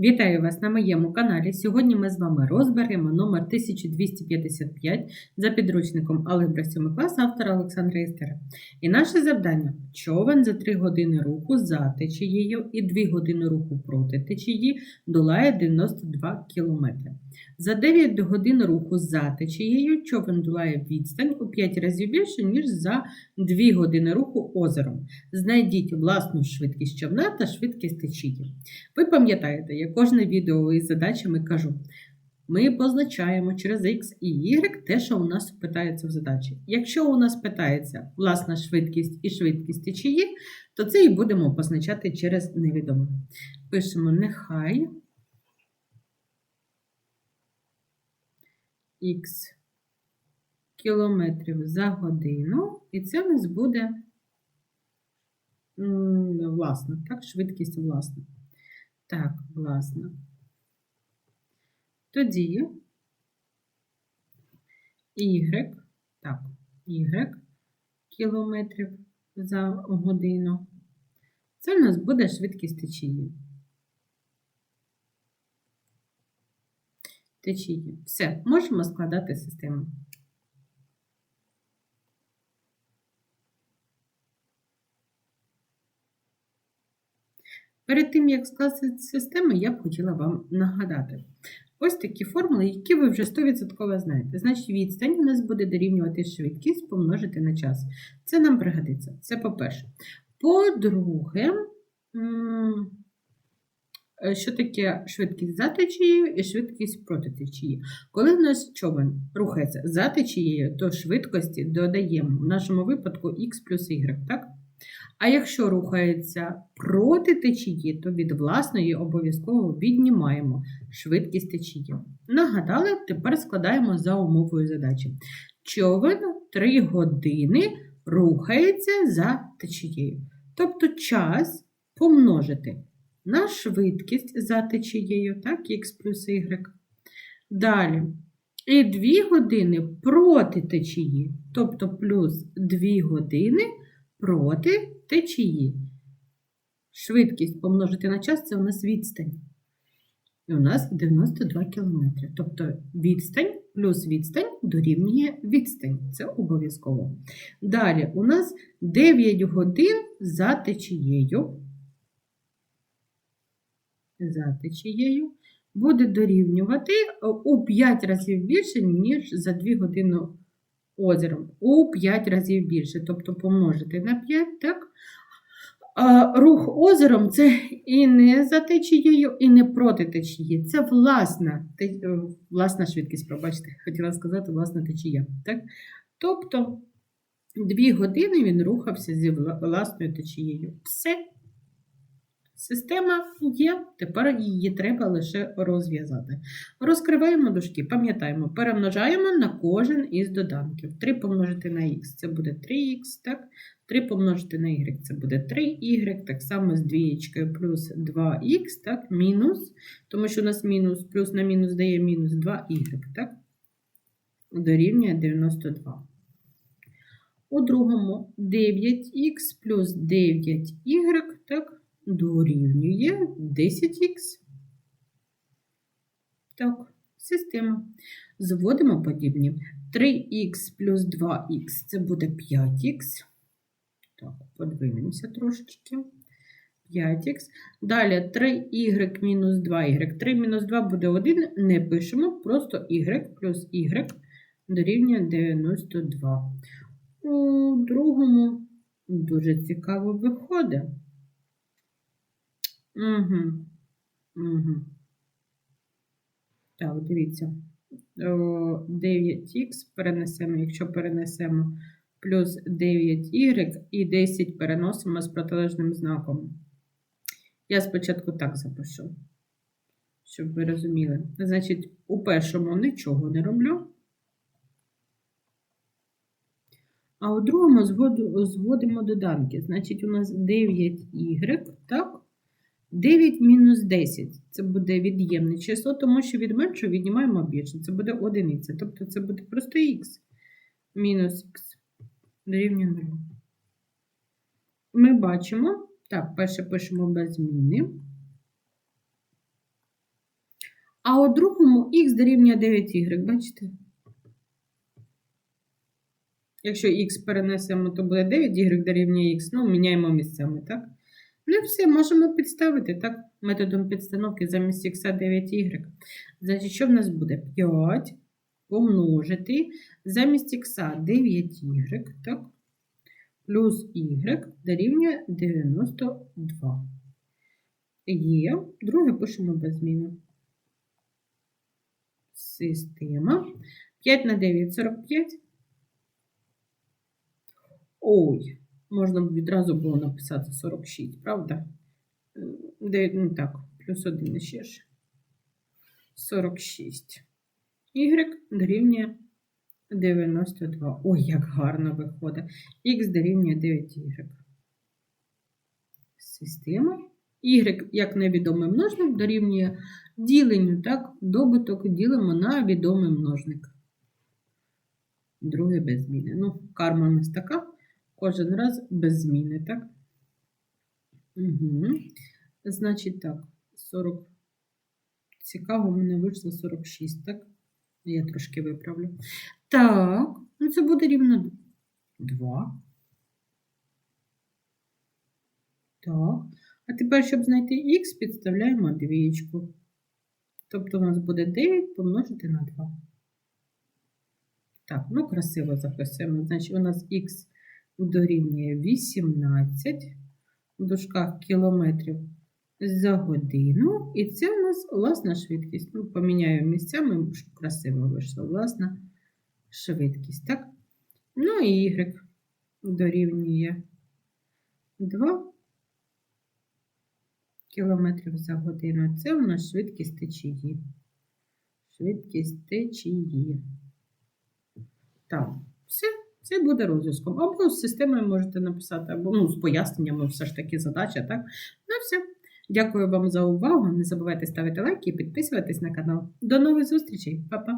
Вітаю вас на моєму каналі. Сьогодні ми з вами розберемо номер 1255 за підручником Алгебра 7 клас автора Олександра Істера. І наше завдання човен за 3 години руху за течією і 2 години руху проти течії долає 92 км. За 9 годин руху за течією човен долає відстань у 5 разів більше, ніж за 2 години руху озером. Знайдіть власну швидкість човна та швидкість течії. Ви пам'ятаєте, кожне відео із задачами кажу. Ми позначаємо через X і Y те, що у нас питається в задачі. Якщо у нас питається власна швидкість і швидкість течії, то це і будемо позначати через невідоме. Пишемо нехай Х кілометрів за годину, і це у нас буде власна, так, швидкість власна. Так, власне. Тоді Y, так, Y кілометрів за годину. Це у нас буде швидкість течії. Течії. Все, можемо складати систему. Перед тим, як скласти систему, я б хотіла вам нагадати. Ось такі формули, які ви вже 100% знаєте. Значить, відстань у нас буде дорівнювати швидкість помножити на час. Це нам пригодиться. Це по-перше. По-друге, що таке швидкість за течією і швидкість проти течії. Коли в нас човен рухається за течією, то швидкості додаємо в нашому випадку х плюс y, так? А якщо рухається проти течії, то від власної обов'язково віднімаємо швидкість течії. Нагадали, тепер складаємо за умовою задачі. Човен 3 години рухається за течією. Тобто час помножити на швидкість за течією, так, х плюс y. Далі. І 2 години проти течії, тобто плюс 2 години проти течії. Швидкість помножити на час це у нас відстань. І у нас 92 км. Тобто відстань плюс відстань дорівнює відстань. Це обов'язково. Далі у нас 9 годин за течією. За течією буде дорівнювати у 5 разів більше, ніж за 2 години озером у 5 разів більше, тобто помножити на 5, так? А рух озером це і не за течією, і не проти течії. Це власна е, власна швидкість, пробачте, хотіла сказати, власна течія. Так? Тобто 2 години він рухався зі власною течією. Все. Система є, тепер її треба лише розв'язати. Розкриваємо дужки, пам'ятаємо, перемножаємо на кожен із доданків. 3 помножити на х це буде 3х, так? 3 помножити на y це буде 3y, так само з двієчкою плюс 2х, так, мінус, тому що у нас мінус, плюс на мінус дає мінус 2y, так? Дорівнює 92. У другому 9х плюс 9y, так? Дорівнює 10х. Так, система. Зводимо подібні. 3х плюс 2х це буде 5х. Так, подвинемося трошечки. 5х. Далі 3y мінус 2y. 3 мінус 2 буде 1. Не пишемо, просто y плюс y дорівнює 92. У другому дуже цікаво виходить. Угу. Угу. Так, дивіться. 9х перенесемо, якщо перенесемо плюс 9y і 10 переносимо з протилежним знаком. Я спочатку так запишу, щоб ви розуміли. Значить, у першому нічого не роблю. А у другому зводимо доданки. Значить, у нас 9y, так? 9 мінус 10 це буде від'ємне число, тому що від меншого віднімаємо більше. Це буде одиниця. Тобто це буде просто х мінус х дорівнює 0. Ми бачимо, так, перше пишемо без зміни. А у другому х дорівнює 9y, бачите? Якщо х перенесемо, то буде 9, y дорівнює х. Ну, міняємо місцями, так? Ну все, можемо підставити, так? Методом підстановки замість х 9y. Значить, що в нас буде? 5 помножити замість х 9y, так? Плюс y дорівнює 92. Є. Друге пишемо без зміни. Система. 5 на 9 – 45. Ой, можна б відразу було написати 46, правда? 9, ну так, плюс 1 ще ж. 46. Y дорівнює 92. Ой, як гарно виходить. Х дорівнює 9y. Система. Y, як невідомий множник, дорівнює діленню, так? Добуток ділимо на відомий множник. Друге без зміни. Ну, карма у нас така. Кожен раз без зміни, так? Угу. Значить так, 40. Цікаво, в мене вийшло 46, так? Я трошки виправлю. Так, ну це буде рівно 2. Так. А тепер, щоб знайти х, підставляємо двієчку. Тобто у нас буде 9 помножити на 2. Так, ну красиво записуємо. Значить, у нас х дорівнює 18 в дужках кілометрів за годину. І це у нас власна швидкість. Ну, поміняю місцями, щоб красиво вийшло. Власна швидкість. Так? Ну і y дорівнює 2 кілометрів за годину. Це у нас швидкість течії. Швидкість течії. Так, все. Це буде розв'язком. Або з системою можете написати, або ну, з поясненнями все ж таки задача, так? Ну все. Дякую вам за увагу. Не забувайте ставити лайки і підписуватись на канал. До нових зустрічей, Па-па!